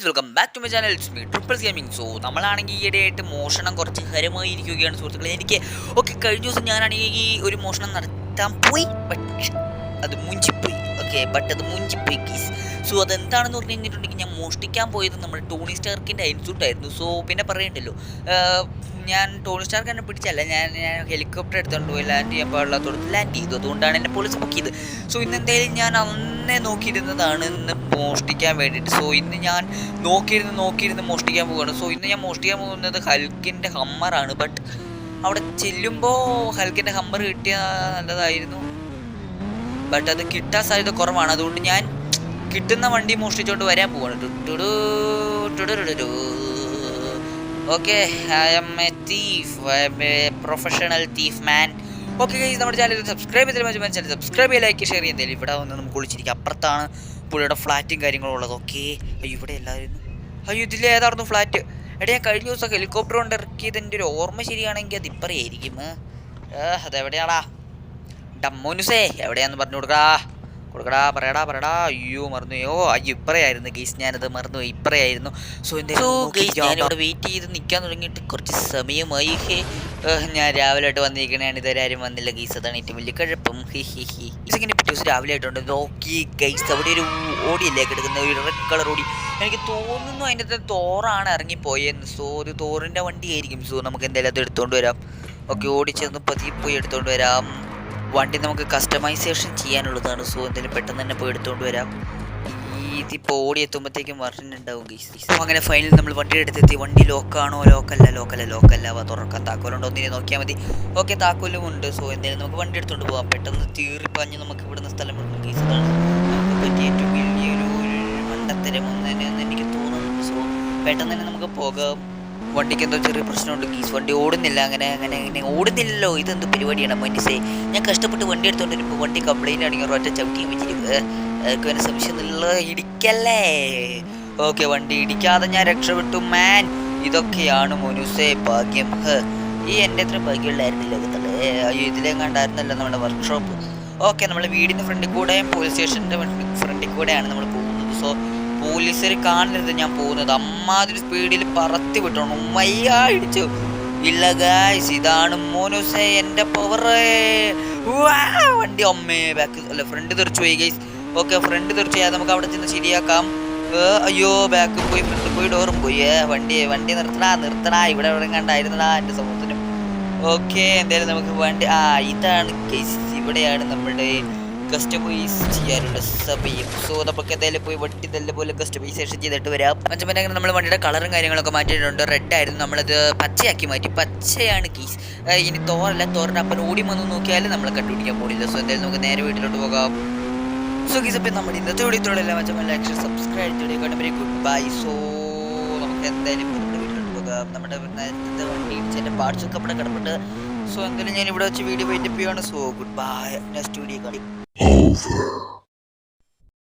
Guys welcome back to my channel me triple gaming so നമ്മളാണെങ്കിൽ ഈയിടെയായിട്ട് മോഷണം കുറച്ച് ഹരമായി ഇരിക്കുകയാണ് സുഹൃത്തുക്കളെ. എനിക്ക് ഓക്കെ കഴിഞ്ഞ ദിവസം ഞാനാണെങ്കിൽ ഈ ഒരു മോഷണം നടത്താൻ പോയി ബട്ട് അത് മുഞ്ചിപ്പോയി. ഓക്കെ ബട്ട് അത് മുഞ്ചിപ്പോയി ഗീസ്. സോ അതെന്താണെന്ന് പറഞ്ഞു കഴിഞ്ഞിട്ടുണ്ടെങ്കിൽ ഞാൻ മോഷ്ടിക്കാൻ പോയത് നമ്മൾ ടോണി സ്റ്റാർക്കിന്റെ ആയിരുന്നു സോ പിന്നെ പറയണ്ടല്ലോ ഞാൻ ടോണി സ്റ്റാർക്ക് എന്നെ പിടിച്ചല്ല ഞാൻ ഞാൻ ഹെലികോപ്റ്റർ എടുത്തുകൊണ്ട് പോയി ലാൻഡ് ചെയ്യാൻ പാടില്ലാത്തോടത്ത് ലാൻഡ് ചെയ്തു. അതുകൊണ്ടാണ് എന്നെ പോലീസ് പൊക്കിയത് സോ ഇന്ന് എന്തായാലും ഞാൻ അന്നേ നോക്കിയിരുന്നതാണ് ഇന്ന് മോഷ്ടിക്കാൻ വേണ്ടിയിട്ട്. സോ ഇന്ന് ഞാൻ നോക്കിയിരുന്ന് നോക്കിയിരുന്ന് മോഷ്ടിക്കാൻ പോവുകയാണ്. സോ ഇന്ന് ഞാൻ മോഷ്ടിക്കാൻ പോകുന്നത് ഹൽക്കിന്റെ ഹമ്മറാണ് ബട്ട് അവിടെ ചെല്ലുമ്പോൾ ഹൽക്കിന്റെ ഹമ്മർ കിട്ടിയാൽ നല്ലതായിരുന്നു. ബട്ട് അത് കിട്ടാൻ സാധ്യത കുറവാണ്. അതുകൊണ്ട് ഞാൻ കിട്ടുന്ന വണ്ടി മോഷ്ടിച്ചുകൊണ്ട് വരാൻ പോവാണ്. Okay I'm a thief I'm a professional thief man okay നമ്മുടെ ചാനൽ സബ്സ്ക്രൈബ് ചെയ്തില്ല ചാനൽ സബ്സ്ക്രൈബ് ചെയ്യുക ലൈക്ക് ഷെയർ ചെയ്യുന്നില്ല ഇവിടെ വന്ന് നമുക്ക് വിളിച്ചിരിക്കും അപ്പുറത്താണ് പുള്ളിയുടെ ഫ്ലാറ്റും കാര്യങ്ങളും ഉള്ളത്. ഓക്കെ അയ്യോ ഇവിടെ എല്ലാവരും അയ്യോ ഇതിൽ ഏതായിരുന്നു ഫ്ലാറ്റ് എടാ ഞാൻ കഴിഞ്ഞ ദിവസം ഹെലികോപ്റ്റർ കൊണ്ട് ഇറക്കിയതിന്റെ ഒരു ഓർമ്മ ശരിയാണെങ്കിൽ അത് ഇപ്പറയായിരിക്കും അതെവിടെയാടാ? ഡമ്മോനുസേ എവിടെയാന്ന് പറഞ്ഞു കൊടുക്കടാ? കൊടുക്കടാ പറയടാ പറയടാ. അയ്യോ മറന്നു ഓ അയ്യോ ഇപ്പറയായിരുന്നു ഗീസ് ഞാനത് മറന്നു. ഇപ്പറയായിരുന്നു. സോ സോ ഗീസ് ഞാനിവിടെ വെയിറ്റ് ചെയ്ത് നിൽക്കാൻ തുടങ്ങിയിട്ട് കുറച്ച് സമയമായി. ഹേ ഞാൻ രാവിലെ ആയിട്ട് വന്നിരിക്കണതാണ്. ഇതുവരെ ആരും വന്നില്ല ഗീസ് അതാണ് ഏറ്റവും വലിയ കുഴപ്പം. ഹി ഹി ഹി. ഇങ്ങനെ പിറ്റേ ദിവസം രാവിലെ ആയിട്ടുണ്ട്. നോക്കി ഗൈസ് അവിടെ ഒരു ഓടിയല്ലേ കിടക്കുന്ന ഒരു റെഡ് കളർ ഓടി. എനിക്ക് തോന്നുന്നു അതിന്റെ തോറാണ് ഇറങ്ങിപ്പോയെന്ന്. സോ ഒരു തോറിന്റെ വണ്ടി ആയിരിക്കും സോ നമുക്ക് എന്തായാലും അത് എടുത്തുകൊണ്ട് വരാം. ഓക്കെ ഓടിച്ചെന്ന് പതിയെ പോയി എടുത്തുകൊണ്ട് വരാം. വണ്ടി നമുക്ക് കസ്റ്റമൈസേഷൻ ചെയ്യാനുള്ളതാണ്. സോ എന്തായാലും പെട്ടെന്ന് തന്നെ പോയി എടുത്തുകൊണ്ട് വരാം ഇതിപ്പോൾ ഓടി എത്തുമ്പോഴത്തേക്കും ഉണ്ടാവും സോ അങ്ങനെ ഫൈനൽ നമ്മൾ വണ്ടി എടുത്തെത്തി വണ്ടി ലോക്കാണോ ലോക്കല്ല ലോക്കല്ല ലോക്കല്ല അവ തുറക്കാൻ താക്കോലുണ്ടോ ഒന്നിനെ നോക്കിയാൽ മതി. ഓക്കെ താക്കോലും ഉണ്ട്. സോ എന്തായാലും നമുക്ക് വണ്ടി എടുത്തുകൊണ്ട് പോകാം പെട്ടെന്ന് തീറിപ്പഞ്ഞ് നമുക്ക് ഇവിടുന്ന് സ്ഥലം ഗീസ് അതാണ് നമുക്ക് പറ്റിയ ഏറ്റവും വലിയൊരു മണ്ടത്തരം ഒന്നെന്ന് എനിക്ക് തോന്നുന്നു. സോ പെട്ടെന്ന് തന്നെ നമുക്ക് പോകാം. വണ്ടിക്ക് എന്തോ ചെറിയ പ്രശ്നമുണ്ട്. ഗീസ് വണ്ടി ഓടുന്നില്ല. അങ്ങനെ അങ്ങനെ അങ്ങനെ ഓടുന്നില്ലല്ലോ. ഇതെന്ത് പരിപാടിയാണ് മനുഷ്യേ? ഞാൻ കഷ്ടപ്പെട്ട് വണ്ടി എടുത്തോണ്ട് വണ്ടി കംപ്ലൈന്റ് ആണെങ്കിൽ ഒറ്റ ചവിട്ടിയും വെച്ചിരിക്കുന്നത് ആർക്കും എന്നെ സംശയമൊന്നുമില്ല ഇടിക്കല്ലേ? ഓക്കെ വണ്ടി ഇടിക്കാതെ ഞാൻ രക്ഷപ്പെട്ടു മാൻ ഇതൊക്കെയാണ് മനുസേ ഭാഗ്യം. ഈ എന്റെ അത്ര ഭാഗ്യമുള്ളായിരുന്നില്ല ലോകത്തുള്ള അയ്യോ ഇതിലെങ്ങാണ്ടായിരുന്നല്ലോ നമ്മുടെ വർക്ക്ഷോപ്പ് ഓക്കെ നമ്മൾ വീടിന്റെ ഫ്രണ്ടിൽ കൂടെയും പോലീസ് സ്റ്റേഷന്റെ ഫ്രണ്ടിൽ കൂടെയാണ് നമ്മൾ പോകുന്നത്. സോ പോലീസുകാർ കാണരുത് ഞാൻ പോകുന്നത്. അമ്മാതിരി സ്പീഡിൽ പറത്തി വിട്ടോണം ഉമ്മയ്യ ഇടിച്ചു. ഇല്ല ഗായ്സ് ഇതാണ് മോനുസേ എന്റെ പവറേ വണ്ടി അമ്മേ ബാക്ക് അല്ല ഫ്രണ്ട് തെറിച്ചു പോയി ഗൈസ് ഓക്കെ ഫ്രണ്ട് ചെയ്യാതെ നമുക്ക് അവിടെ ചെന്ന് ശരിയാക്കാം. അയ്യോ ബാക്ക് പോയി ഫ്രണ്ട് പോയി ഡോറും പോയി. വണ്ടി വണ്ടി നിർത്തണാ നിർത്തണാ. ഇവിടെ എവിടെ കണ്ടായിരുന്നടാ എന്റെ സമൂഹത്തിനും ഓക്കെ എന്തായാലും നമുക്ക് വണ്ടി ആ ഇതാണ് കേസ് ഇവിടെയാണ് നമ്മുടെ കസ്റ്റമൈസ് ചെയ്യാനുള്ള സമയം. സോ നമുക്ക് എന്തായാലും പോയി വണ്ടി നല്ലപോലെ കസ്റ്റമൈസേഷൻ ചെയ്തിട്ട് വരാം. അഞ്ചുമണി അങ്ങനെ നമ്മൾ വണ്ടിയുടെ കളറും കാര്യങ്ങളൊക്കെ മാറ്റിയിട്ടുണ്ട്. റെഡ് ആയിരുന്നു. നമ്മളത് പച്ചയാക്കി മാറ്റി. പച്ചയാണ് കീസ് ഇനി തോറല്ല തോറിന്റെ അപ്പൻ ഓടി വന്ന് നോക്കിയാൽ നമ്മൾ കണ്ടുപിടിക്കാൻ പോടില്ല സോ എന്തായാലും നമുക്ക് നേരെ വീട്ടിലോട്ട് പോകാം. സോ കീസ് അപ്പം നമ്മുടെ ഇന്നത്തെ വീഡിയോത്തോടെല്ലാം മറ്റേ like subscribe very good bye so നമുക്ക് എന്തായാലും വീട്ടിലോട്ട് പോകാം. നമ്മുടെ നേരത്തെ വണ്ടി ഇടിച്ചതിന്റെ പാർട്സ് ഒക്കെ ഇവിടെ കിടപ്പുണ്ട്. സോ എന്തായാലും ഞാൻ ഇവിടെ വെച്ച് വീഡിയോ വെയിറ്റ് ചെയ്യുകയാണ് so good bye next video കാണി over.